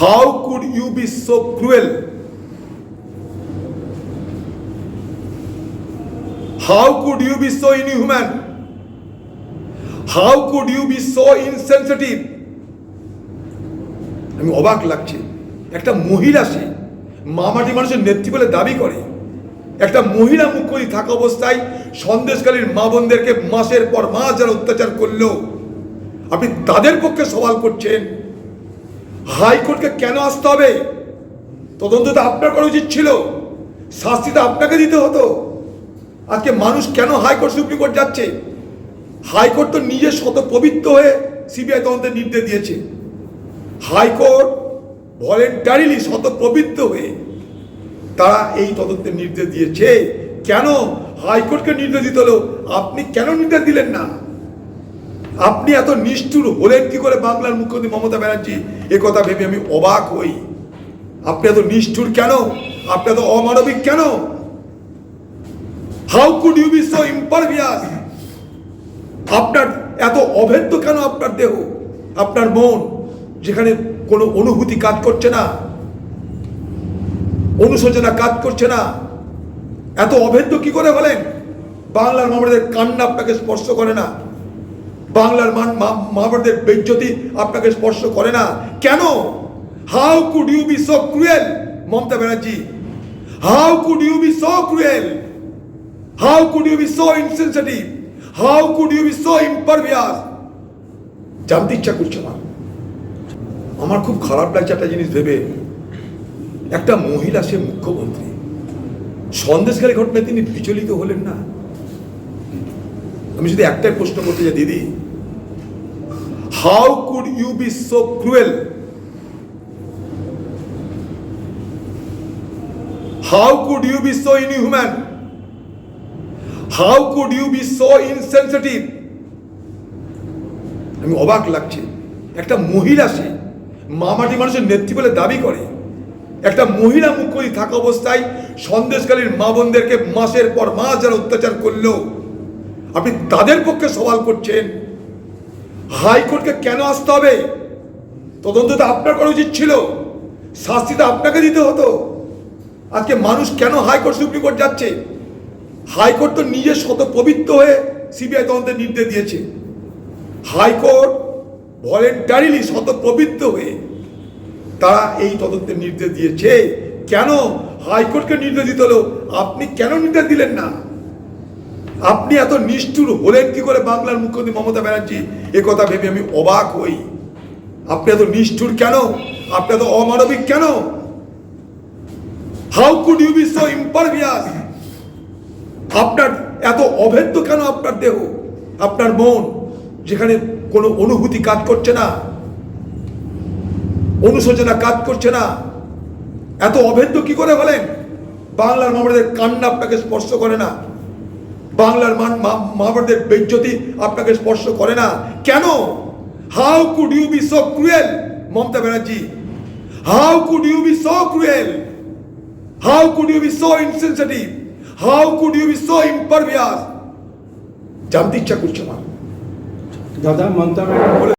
How could you be so cruel? How could you be so inhuman? How could you be so insensitive? আমি অবাক লাগছে একটা মহিলা সে মামাটি মানুষের নেত্রী বলে দাবি করে একটা মহিলা মুখ্যমন্ত্রী থাকা অবস্থায় সন্দেশকালীর মা বোনদেরকে মাসের পর মাস যারা অত্যাচার করল আপনি তাদের পক্ষে সওয়াল করছেন হাইকোর্টকে কেন আসতে হবে? তদন্ত তো আপনার করা উচিত ছিল। শাস্তি তো আপনাকে দিতে হতো। আজকে মানুষ কেন হাইকোর্ট, সুপ্রিম কোর্ট যাচ্ছে? হাইকোর্ট তো নিজে শত পবিত্র হয়ে সিবিআই তদন্তের নির্দেশ দিয়েছে। হাইকোর্ট ভলেন্টারিলি শত পবিত্র হয়ে তারা এই তদন্তের নির্দেশ দিয়েছে। কেন হাইকোর্টকে নির্দেশ দিতে হলো? আপনি কেন নির্দেশ দিলেন না? আপনি এত নিষ্ঠুর হলেন কি করে বাংলার মুখ্যমন্ত্রী মমতা ব্যানার্জি? কথা ভেবে আমি অবাক হই। আপনি এত নিষ্ঠুর কেন? আপনি এত অমানবিক কেন? How could you be so impervious আপনার এত অভেদ্য কেন আপনার দেহ? আপনার মন, যেখানে কোনো অনুভূতি কাজ করছে না, অনুশোচনা কাজ করছে না, এত অভেদ্য কি করে হলেন? বাংলার মামাদের কান্না আপনাকে স্পর্শ করে না। বাংলার মান মামাদের বেজ্জতি আপনাকে স্পর্শ করে না। কেন? How could you be so cruel Mamata Banerjee? How could you be so cruel how could you be so insensitive how could you be so impervious জানতে ইচ্ছা করছে না। আমার খুব খারাপ লাগছে একটা জিনিস ভেবে। একটা মহিলা, সে মুখ্যমন্ত্রী। সন্দেশকারী ঘটনায় তিনি বিচলিত হলেন না। আমি শুধু একটাই প্রশ্ন করতে চাই, Didi how could you be so cruel how could you be so inhuman how could you be so insensitive আমি অবাক লাগছে। একটা মহিলা সে মামাটি মানুষের নেত্রী বলে দাবি করে। একটা মহিলা মুখ্যমন্ত্রী থাকা অবস্থায় সন্দেশকালীর মা বোনদেরকে মাসের পর মাস যারা অত্যাচার করল আপনি তাদের পক্ষে সওয়াল করছেন। হাইকোর্টকে কেন আসতে হবে? তদন্ত তো আপনার করা উচিত ছিল। শাস্তি তো আপনাকে দিতে হতো। আজকে মানুষ কেন হাইকোর্ট, সুপ্রিম কোর্ট যাচ্ছে? হাইকোর্ট তো নিজে শত পবিত্র হয়ে সিবিআই তদন্তের নির্দেশ দিয়েছে। হাইকোর্ট ভলেন্টারিলি শত পবিত্র হয়ে তারা এই তদন্তের নির্দেশ দিয়েছে। কেন হাইকোর্টকে নির্দেশ দিতে হলো? আপনি কেন নির্দেশ দিলেন না? আপনি এত নিষ্ঠুর হলেন কি করে বাংলার মুখ্যমন্ত্রী মমতা ব্যানার্জি? এ কথা ভেবে আমি অবাক হই। আপনি এত নিষ্ঠুর কেন? আপনি এত অমানবিক কেন? How could you be so impervious আপনার এত অভেদ্য কেন আপনার দেহ? আপনার মন, যেখানে কোনো অনুভূতি কাজ করছে না, অনুশোচনা কাজ করছে না, এত অভেদ্য কি করে হলেন? বাংলার মামাদের কান্না আপনাকে স্পর্শ করে না। বাংলার মান মামাদের বেজ্জতি আপনাকে স্পর্শ করে না। কেন? How could you be so cruel Mamata Banerjee? How could you be so cruel how could you be so insensitive how could you be so impervious জানতে ইচ্ছা করছে আমার দাদা, মমতা ব্যানার্জি